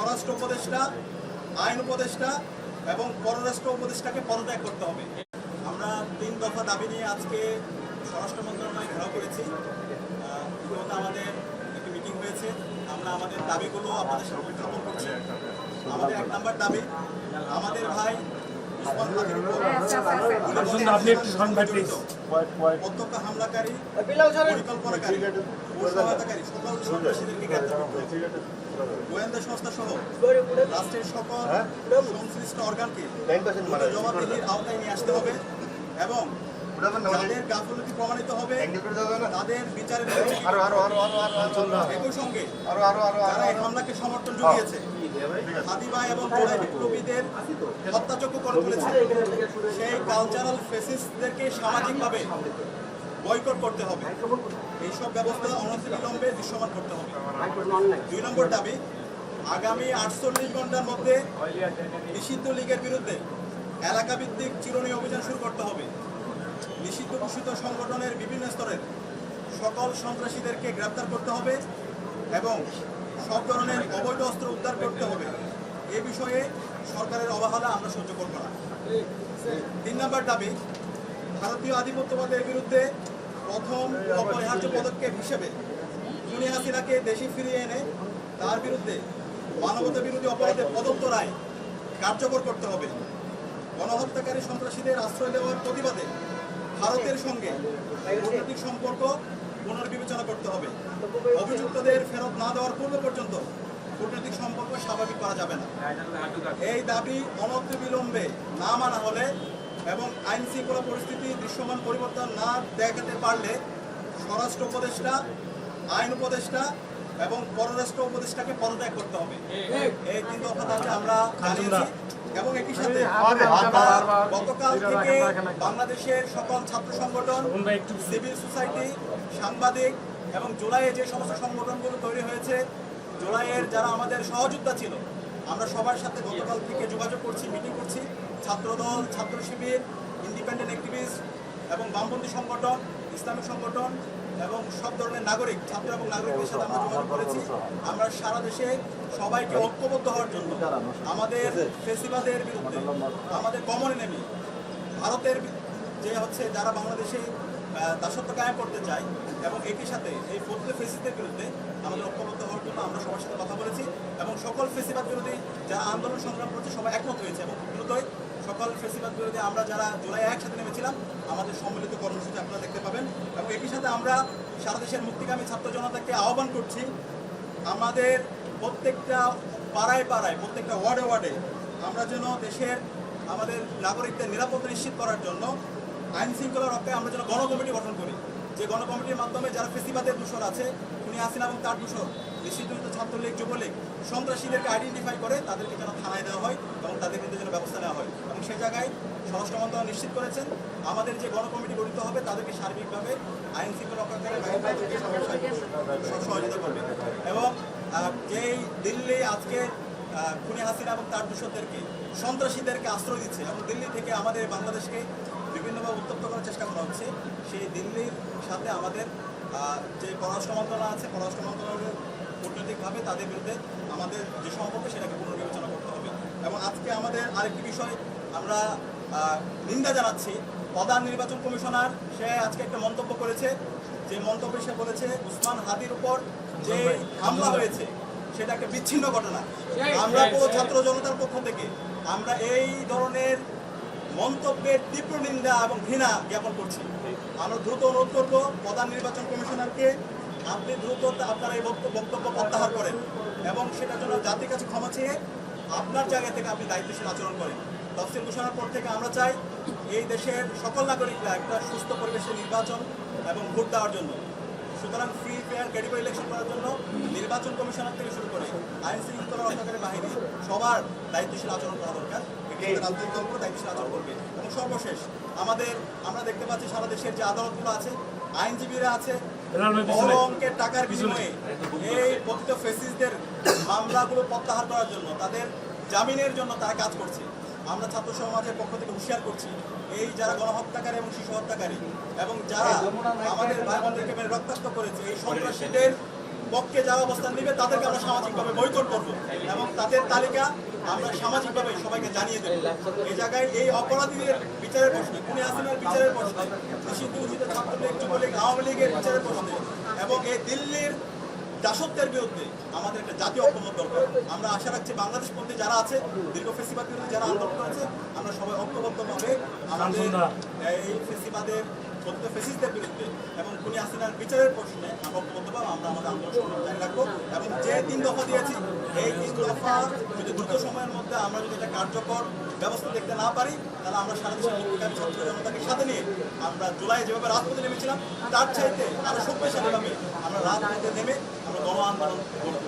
স্বরাষ্ট্র উপদেষ্টা আইন উপদেষ্টা এবং পররাষ্ট্র উপদেষ্টাকে পদত্যাগ করতে হবে আমরা তিন দফা দাবি নিয়ে আজকে স্বরাষ্ট্র মন্ত্রণালয় ঘেরাও করেছি ইতিমধ্যে আমাদের একটি মিটিং হয়েছে আমরা আমাদের দাবিগুলো আপনাদের সামনে উত্থাপন করছি আমাদের এক নম্বর দাবি আমাদের ভাই আপনি একটু প্রত্যক্ষ হামলাকারী পরিকল্পনাকারী ও সহায়তাকারী সকল সন্ত্রাসীদেরকে গ্রেপ্তার করতে। গোয়েন্দা সংস্থা সহ রাষ্ট্রের সকল সংশ্লিষ্ট অর্গানকে জবাবদিহির আওতায় নিয়ে আসতে হবে এবং যাদের গাফলতি প্রমাণিত হবে তাদের বিচারের একই সঙ্গে যারা এই হামলাকে সমর্থন জুগিয়েছে হাদিবা এবং বিপ্লবীদের হত্যাযোগ্য করে তুলেছে। সেই কালচারাল ফেসিসদেরকে সামাজিকভাবে বয়কট করতে হবে। এইসব ব্যবস্থা অনতিবিলম্বে দৃশ্যমান করতে হবে। দুই নম্বর দাবি আগামী আটচল্লিশ ঘণ্টার মধ্যে নিষিদ্ধ লীগের বিরুদ্ধে এলাকা ভিত্তিক চিরুনি অভিযান শুরু করতে হবে। নিষিদ্ধ ঘোষিত সংগঠনের বিভিন্ন স্তরের সকল সন্ত্রাসীদেরকে গ্রেপ্তার করতে হবে এবং সব ধরনের অবৈধ অস্ত্র উদ্ধার করতে হবে। এ বিষয়ে সরকারের অবহেলা আমরা সহ্য করব না। তিন নম্বর দাবি, ভারতীয় আধিপত্যবাদের বিরুদ্ধে প্রথম অপরিহার্য পদক্ষেপ হিসেবে খুনি হাসিনাকে দেশে ফিরিয়ে এনে তার বিরুদ্ধে মানবতা বিরোধী অপরাধের প্রদত্ত রায় কার্যকর করতে হবে। গণহত্যাকারী সন্ত্রাসীদের আশ্রয় দেওয়ার প্রতিবাদে ভারতের সঙ্গে কূটনৈতিক সম্পর্ক পুনর্বিবেচনা করতে হবে। অভিযুক্তদের ফেরত না দেওয়ার পূর্ব পর্যন্ত কূটনৈতিক সম্পর্ক স্বাভাবিক করা যাবে না। এই দাবি অনতিবিলম্বে না মানা হলে এবং আইন শৃঙ্খলা পরিস্থিতি দৃশ্যমান পরিবর্তন না দেখাতে পারলে স্বরাষ্ট্র উপদেষ্টা আইন উপদেষ্টা এবং পররাষ্ট্র উপদেষ্টাকে পদত্যাগ করতে হবে। এই তিন দফা আমরা জানিয়েছি। এবং একই সাথে গতকাল থেকে বাংলাদেশের সকল ছাত্র সংগঠন সিভিল সোসাইটি সাংবাদিক এবং জুলাইয়ে যে সমস্ত সংগঠনগুলো তৈরি হয়েছে জুলাইয়ের যারা আমাদের সহযোদ্ধা ছিল আমরা সবার সাথে গতকাল থেকে যোগাযোগ করছি মিটিং করছি। ছাত্রদল ছাত্র শিবির ইন্ডিপেন্ডেন্ট অ্যাক্টিভিস্ট এবং বামপন্থী সংগঠন ইসলামিক সংগঠন এবং সব ধরনের নাগরিক, ছাত্র এবং নাগরিকদের সাথে আমরা যোগাযোগ করেছি। আমরা সারা দেশে সবাইকে ঐক্যবদ্ধ হওয়ার জন্য। আমাদের ফেসিবাদের বিরুদ্ধে, আমাদের কমন এনেমি ভারতের যে হচ্ছে যারা বাংলাদেশে দাসত্ব কায়েম করতে চায় এবং একই সাথে এই ফোর্থে ফেসিসদের বিরুদ্ধে আমাদের ঐক্যবদ্ধ হওয়ার জন্য আমরা সবার সাথে কথা বলেছি এবং সকল ফেসিবাদ বিরোধী যারা আন্দোলন সংগ্রাম করছে সবাই একমত হয়েছে এবং দ্রুতই সকল ফেসিবাদ বিরোধী আমরা যারা জুলাই একসাথে নেমেছিলাম, আমাদের সম্মিলিত কর্মসূচি আপনারা দেখতে পাবেন। সাথে আমরা সারা দেশের মুক্তিকামী ছাত্র জনতাকে আহ্বান করছি, আমাদের প্রত্যেকটা পাড়ায় পাড়ায়, প্রত্যেকটা ওয়ার্ডে ওয়ার্ডে আমরা যেন দেশের আমাদের নাগরিকদের নিরাপত্তা নিশ্চিত করার জন্য আইন শৃঙ্খলা রক্ষায় আমরা যেন গণকমিটি গঠন করি। যে গণকমিটির মাধ্যমে যারা ফেসিবাদের দূষণ আছে উনি হাসিনা এবং তার দূষণ নিষিদ্ধ ছাত্রলীগ যুবলীগ সন্ত্রাসীদেরকে আইডেন্টিফাই করে তাদেরকে যেন থানায় দেওয়া হয় এবং তাদের বিরুদ্ধে যেন ব্যবস্থা নেওয়া হয়। এবং সেই জায়গায় স্বরাষ্ট্র মন্ত্রণালয় নিশ্চিত করেছেন, আমাদের যে গণকমিটি গঠিত হবে তাদেরকে সার্বিকভাবে আইন শৃঙ্খলা সহযোগিতা করবে। এবং যেই দিল্লি আজকে খুনি হাসিনা এবং তার দূষণদেরকে সন্ত্রাসীদেরকে আশ্রয় দিচ্ছে, এবং দিল্লি থেকে আমাদের বাংলাদেশকে বিভিন্নভাবে উত্তপ্ত করার চেষ্টা করা হচ্ছে, সেই দিল্লির সাথে আমাদের যে পররাষ্ট্র মন্ত্রণালয় আছে, পররাষ্ট্র মন্ত্রণালয়ের কূটনৈতিকভাবে তাদের বিরুদ্ধে আমাদের যে সম্পর্ক সেটাকে পুনর্বিবেচনা করতে হবে। এবং আজকে আমাদের আরেকটি বিষয় আমরা নিন্দা জানাচ্ছি। প্রধান নির্বাচন কমিশনার সে আজকে একটা মন্তব্য করেছে। যে মন্তব্যে সে বলেছে উসমান হাদির উপর যে হামলা হয়েছে সেটা একটা বিচ্ছিন্ন ঘটনা। আমরা পুরো ছাত্র জনতার পক্ষ থেকে আমরা এই ধরনের মন্তব্যের তীব্র নিন্দা এবং ঘৃণা জ্ঞাপন করছি। আমরা দ্রুত অনুরোধ করব প্রধান নির্বাচন কমিশনারকে আপনি দ্রুত আপনার এই বক্তব্য প্রত্যাহার করেন এবং সেটার জন্য জাতির কাছে ক্ষমা চেয়ে আপনার জায়গা থেকে আপনি দায়িত্বশীল আচরণ করেন। তফসিল ঘোষণার পর থেকে আমরা চাই এই দেশের সকল নাগরিকরা একটা সুস্থ পরিবেশে নির্বাচন এবং ভোট দেওয়ার জন্য। সুতরাং ফ্রি ফেয়ার ক্রেডিবল ইলেকশন করার জন্য নির্বাচন কমিশনার থেকে শুরু করে আইন শৃঙ্খলা রক্ষাকারী বাহিনী সবার দায়িত্বশীল আচরণ করা দরকার। রাজনৈতিক দলগুলো দায়িত্বশীল আচরণ করবে। এবং সর্বশেষ আমাদের আমরা দেখতে পাচ্ছি সারা দেশের যে আদালতগুলো আছে, আইনজীবীরা আছে বড় অঙ্কের টাকার বিনিময়ে এই প্রকৃত ফেসিসদের মামলাগুলো প্রত্যাহার করার জন্য তাদের জামিনের জন্য তারা কাজ করছে। আমরা ছাত্র সমাজের পক্ষ থেকে হুঁশিয়ার করছি এই যারা গণহত্যাকারী এবং শিশু হত্যাকারী এবং যারা আমাদের ভাই বোনদেরকে মেরে রক্তাক্ত করেছে এই সন্ত্রাসীদের পক্ষে যারা অবস্থান নেবে তাদেরকে আমরা সামাজিকভাবে বৈকট করব এবং তাদের তালিকা আমরা সামাজিকভাবে সবাইকে জানিয়ে দেব এই জায়গায় এই অপরাধীদের বিচারের প্রশ্নে খুনি হাসিনার বিচারের প্রশ্নে নিষিদ্ধ উচিত ছাত্রলীগ যুবলীগ আওয়ামী লীগের বিচারের প্রশ্নে এবং এই দিল্লির দাসত্বের বিরুদ্ধে আমাদের একটা জাতীয় ঐক্যবদ্ধ দরকার। আমরা আশা রাখছি বাংলাদেশ পন্থী যারা আছে দীর্ঘ ফেসিবাদ বিরুদ্ধে যারা আন্দোলন করেছে আমরা সবাই ঐক্যবদ্ধভাবে আমাদের এই ফেসিবাদের কথিত ফেসিসদের বিরুদ্ধে এবং খুনি হাসিনার বিচারের প্রশ্নে আমরা ঐক্যবদ্ধভাবে আমরা আমাদের আন্দোলন জারি রাখব এবং যে তিন দফা দিয়েছি এই তিন যদি দ্রুত সময়ের মধ্যে আমরা যদি একটা কার্যকর ব্যবস্থা দেখতে না পারি, তাহলে আমরা সারা দেশের বিজ্ঞান ছাত্র জনতাকে সাথে নিয়ে আমরা জুলাই যেভাবে রাজপথে নেমেছিলাম, তার চাইতে আরও শক্তিশালীভাবে আমরা রাজপথে নেমে আমরা গণ আন্দোলন গড়ে।